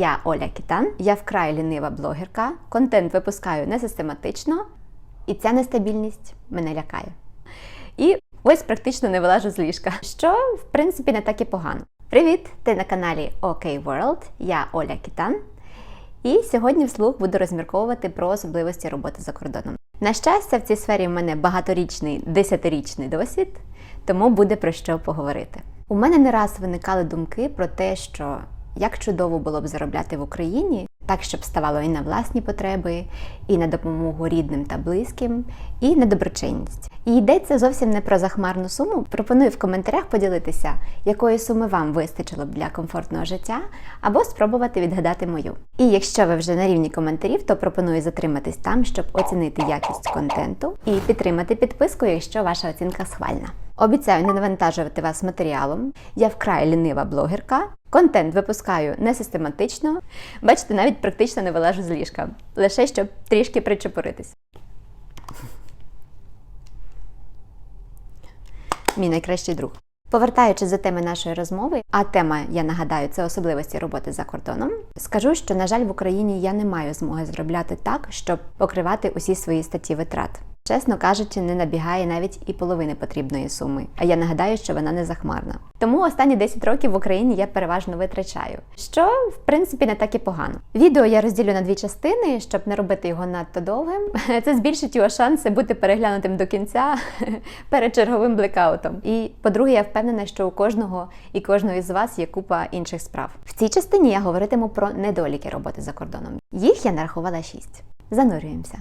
я Оля Кітан. Я вкрай лінива блогерка. Контент випускаю не систематично, і ця нестабільність мене лякає. І ось практично не вилажу з ліжка, що в принципі не так і погано. Привіт! Ти на каналі OK World, я Оля Кітан. І сьогодні вслух буду розмірковувати про особливості роботи за кордоном. На щастя, в цій сфері в мене багаторічний, десятирічний досвід, тому буде про що поговорити. У мене не раз виникали думки про те, що як чудово було б заробляти в Україні, так щоб ставало і на власні потреби, і на допомогу рідним та близьким, і на доброчинність. І йдеться зовсім не про захмарну суму. Пропоную в коментарях поділитися, якої суми вам вистачило б для комфортного життя, або спробувати відгадати мою. І якщо ви вже на рівні коментарів, то пропоную затриматись там, щоб оцінити якість контенту і підтримати підписку, якщо ваша оцінка схвальна. Обіцяю не навантажувати вас матеріалом. Я вкрай лінива блогерка. Контент випускаю не систематично. Бачите, навіть практично не вилежу з ліжка, лише щоб трішки причепуритись. Мій найкращий друг. Повертаючись до теми нашої розмови, а тема, я нагадаю, це особливості роботи за кордоном. Скажу, що на жаль, в Україні я не маю змоги заробляти так, щоб покривати усі свої статті витрат. Чесно кажучи, не набігає навіть і половини потрібної суми. А я нагадаю, що вона не захмарна. Тому останні 10 років в Україні я переважно витрачаю, що в принципі не так і погано. Відео я розділю на дві частини, щоб не робити його надто довгим. Це збільшить його шанси бути переглянутим до кінця перед черговим блекаутом. І по-друге, я впевнена, що у кожного і кожної з вас є купа інших справ. В цій частині я говоритиму про недоліки роботи за кордоном. Їх я нарахувала 6. Занурюємося.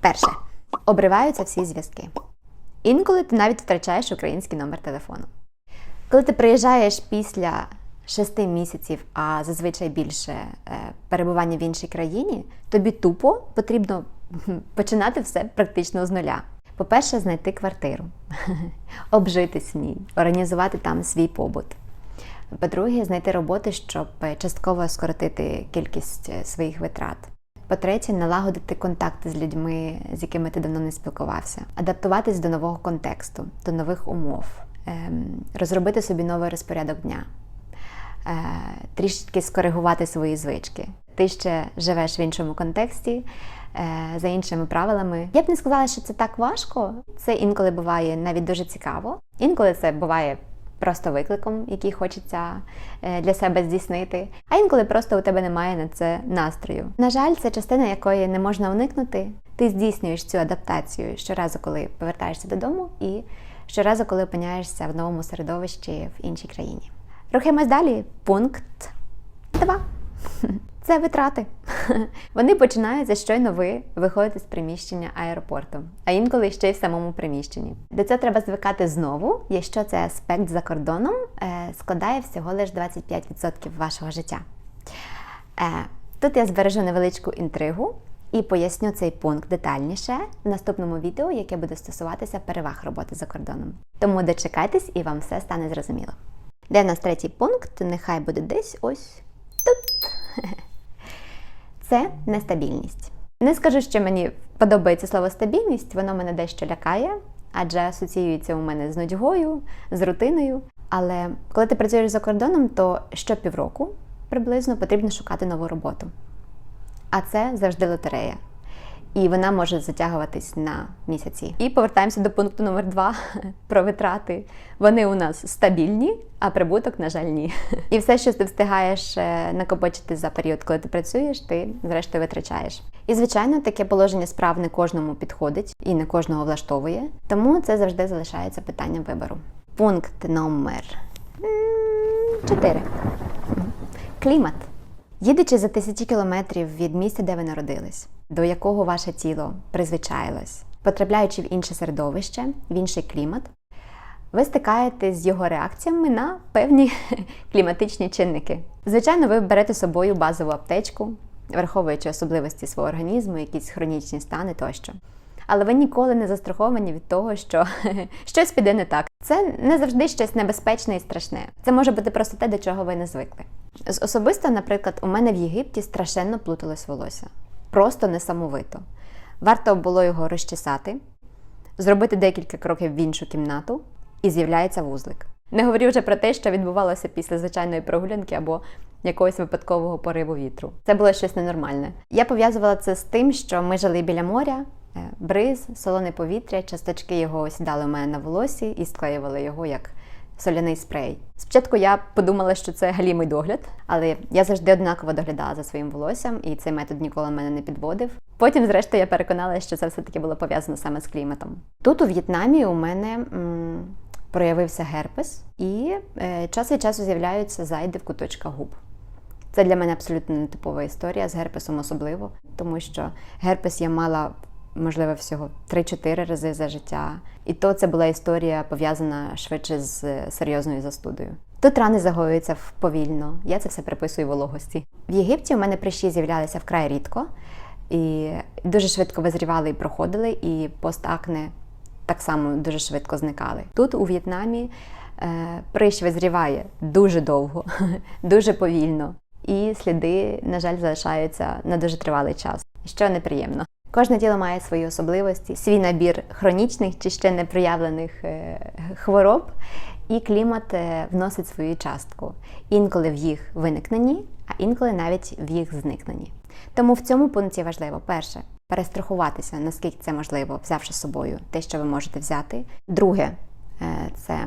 Перше. Обриваються всі зв'язки. Інколи ти навіть втрачаєш український номер телефону. Коли ти приїжджаєш після шести місяців, а зазвичай більше е, перебування в іншій країні, тобі тупо потрібно починати все практично з нуля. По-перше, знайти квартиру, обжитись в ній, організувати там свій побут. По-друге, знайти роботу, щоб е, частково скоротити кількість е, своїх витрат. По-третє, налагодити контакти з людьми, з якими ти давно не спілкувався, адаптуватись до нового контексту, до нових умов, ем, розробити собі новий розпорядок дня, е, трішки скоригувати свої звички. Ти ще живеш в іншому контексті, е, за іншими правилами. Я б не сказала, що це так важко. Це інколи буває навіть дуже цікаво. Інколи це буває просто викликом, який хочеться е, для себе здійснити. А інколи просто у тебе немає на це настрою. На жаль, це частина, якої не можна уникнути. Ти здійснюєш цю адаптацію щоразу, коли повертаєшся додому, і щоразу, коли опиняєшся в новому середовищі в іншій країні. Рухаємось далі. Пункт 2. Це витрати. Вони починаються щойно ви виходите з приміщення аеропорту, а інколи ще й в самому приміщенні. До цього треба звикати знову, якщо цей аспект за кордоном е, складає всього лише 25% вашого життя. Е, Тут я збережу невеличку інтригу і поясню цей пункт детальніше в наступному відео, яке буде стосуватися переваг роботи за кордоном. Тому дочекайтесь і вам все стане зрозуміло. Де нас третій пункт? Нехай буде десь ось тут. Це нестабільність. Не скажу, що мені подобається слово стабільність, воно мене дещо лякає, адже асоціюється у мене з нудьгою, з рутиною. Але коли ти працюєш за кордоном, то щопівроку приблизно потрібно шукати нову роботу. А це завжди лотерея. І вона може затягуватись на місяці. І повертаємося до пункту номер два про витрати. Вони у нас стабільні, а прибуток, на жаль, ні. І все, що ти встигаєш е, накопичити за період, коли ти працюєш, ти зрештою витрачаєш. І, звичайно, таке положення справ не кожному підходить і не кожного влаштовує, тому це завжди залишається питанням вибору. Пункт номер 4. Клімат. Їдучи за тисячі кілометрів від місця, де ви народились, до якого ваше тіло призвичаїлось, потрапляючи в інше середовище, в інший клімат, ви стикаєтесь з його реакціями на певні кліматичні чинники. Звичайно, ви берете з собою базову аптечку, враховуючи особливості свого організму, якісь хронічні стани тощо. Але ви ніколи не застраховані від того, що щось піде не так. Це не завжди щось небезпечне і страшне. Це може бути просто те, до чого ви не звикли. Особисто, наприклад, у мене в Єгипті страшенно плуталось волосся. Просто несамовито. Варто було його розчесати, зробити декілька кроків в іншу кімнату, і з'являється вузлик. Не говорю вже про те, що відбувалося після звичайної прогулянки або якогось випадкового пориву вітру. Це було щось ненормальне. Я пов'язувала це з тим, що ми жили біля моря, е, бриз, солоне повітря, часточки його осідали у мене на волосі і склеювали його як соляний спрей. Спочатку я подумала, що це галімий догляд, але я завжди однаково доглядала за своїм волоссям, і цей метод ніколи мене не підводив. Потім, зрештою, я переконалася, що це все-таки було пов'язано саме з кліматом. Тут у В'єтнамі у мене м, проявився герпес, і е, час від часу з'являються зайди в куточках губ. Це для мене абсолютно нетипова історія з герпесом особливо, тому що герпес я мала, можливо, всього 3-4 рази за життя. І то це була історія пов'язана швидше з серйозною застудою. Тут рани загоюються повільно. Я це все приписую вологості. В Єгипті у мене прищі з'являлися вкрай рідко і дуже швидко визрівали і проходили, і постакне так само дуже швидко зникали. Тут у В'єтнамі е, прищ визріває дуже довго, дуже повільно, і сліди, на жаль, залишаються на дуже тривалий час, що неприємно. Кожне тіло має свої особливості, свій набір хронічних чи ще не проявлених е, хвороб, і клімат е, вносить свою частку інколи в їх виникненні, а інколи навіть в їх зникненні. Тому в цьому пункті важливо перше перестрахуватися, наскільки це можливо, взявши з собою те, що ви можете взяти. Друге, е, це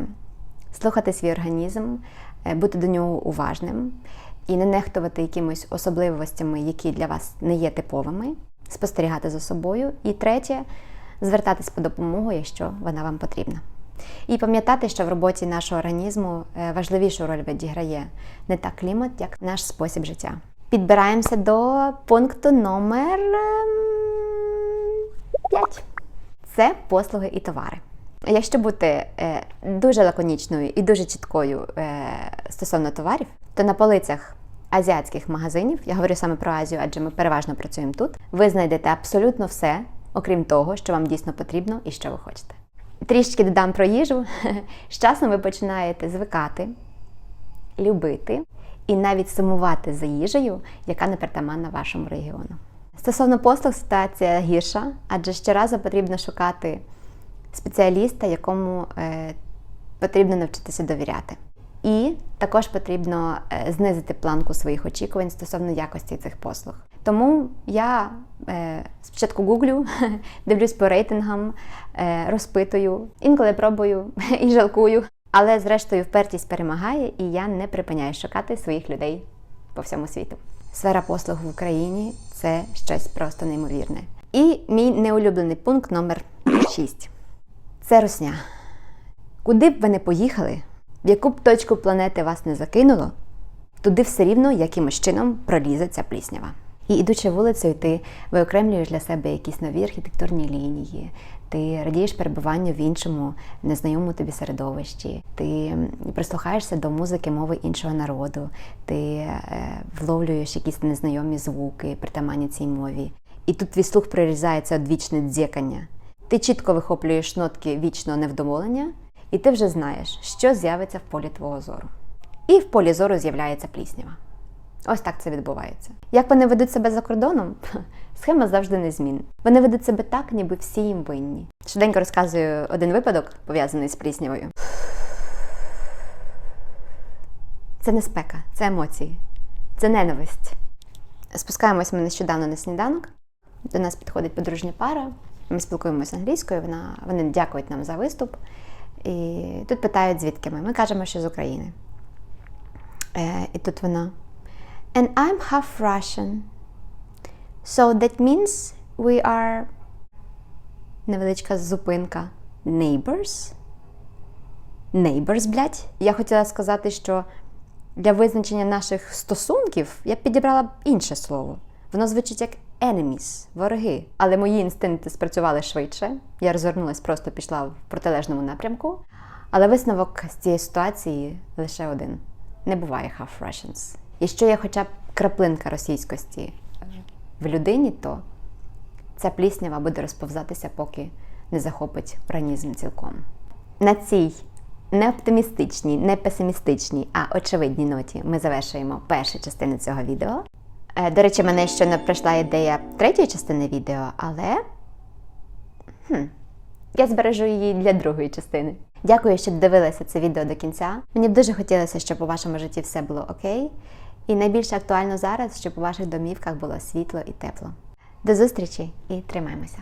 слухати свій організм, бути до нього уважним і не нехтувати якимись особливостями, які для вас не є типовими, спостерігати за собою. І третє, звертатись по допомогу, якщо вона вам потрібна. І пам'ятати, що в роботі нашого організму е, важливішу роль відіграє не так клімат, як наш спосіб життя. Підбираємося до пункту номер 5. Це послуги і товари. Якщо бути е, дуже лаконічною і дуже чіткою е, стосовно товарів, то на полицях азіатських магазинів, я говорю саме про Азію, адже ми переважно працюємо тут, ви знайдете абсолютно все, окрім того, що вам дійсно потрібно і що ви хочете. Трішки додам про їжу. З часом ви починаєте звикати, любити і навіть сумувати за їжею, яка не притаманна вашому регіону. Стосовно послуг, ситуація гірша, адже щоразу потрібно шукати спеціаліста, якому е, потрібно навчитися довіряти. І також потрібно е, знизити планку своїх очікувань стосовно якості цих послуг. Тому я е, спочатку гуглю, дивлюсь по рейтингам, е, розпитую, інколи пробую і жалкую. Але зрештою впертість перемагає, і я не припиняю шукати своїх людей по всьому світу. Сфера послуг в Україні це щось просто неймовірне. І мій неулюблений пункт номер 6. Це русня. Куди б ви не поїхали, в яку б точку планети вас не закинуло, туди все рівно якимось чином пролізе ця пліснява. І ідучи вулицею, ти виокремлюєш для себе якісь нові архітектурні лінії, ти радієш перебуванню в іншому незнайомому тобі середовищі, ти прислухаєшся до музики мови іншого народу, ти е, вловлюєш якісь незнайомі звуки, притаманні цій мові. І тут твій слух прирізається від вічне дзєкання. Ти чітко вихоплюєш нотки вічного невдоволення, і ти вже знаєш, що з'явиться в полі твого зору. І в полі зору з'являється пліснява. Ось так це відбувається. Як вони ведуть себе за кордоном? Схема завжди незмінна. Вони ведуть себе так, ніби всі їм винні. Швиденько розказую один випадок, пов'язаний з пліснявою. Це не спека, це емоції, це ненависть. Спускаємось ми нещодавно на сніданок. До нас підходить подружня пара. Ми спілкуємося англійською, вона, вони дякують нам за виступ. І тут питають, звідки ми. Ми кажемо, що з України. Е, і тут вона. And I'm half Russian. So that means we are невеличка зупинка. Neighbors? Neighbors, блядь. Я хотіла сказати, що для визначення наших стосунків я підібрала б інше слово. Воно звучить як enemies, вороги. Але мої інстинкти спрацювали швидше. Я розвернулась, просто пішла в протилежному напрямку. Але висновок з цієї ситуації лише один: не буває half Russians. Якщо є хоча б краплинка російськості в людині, то ця пліснява буде розповзатися, поки не захопить організм цілком. На цій не оптимістичній, не песимістичній, а очевидній ноті ми завершуємо першу частину цього відео. Е, До речі, мене ще не прийшла ідея третьої частини відео, але хм, я збережу її для другої частини. Дякую, що дивилися це відео до кінця. Мені б дуже хотілося, щоб у вашому житті все було окей. І найбільше актуально зараз, щоб у ваших домівках було світло і тепло. До зустрічі і тримаймося!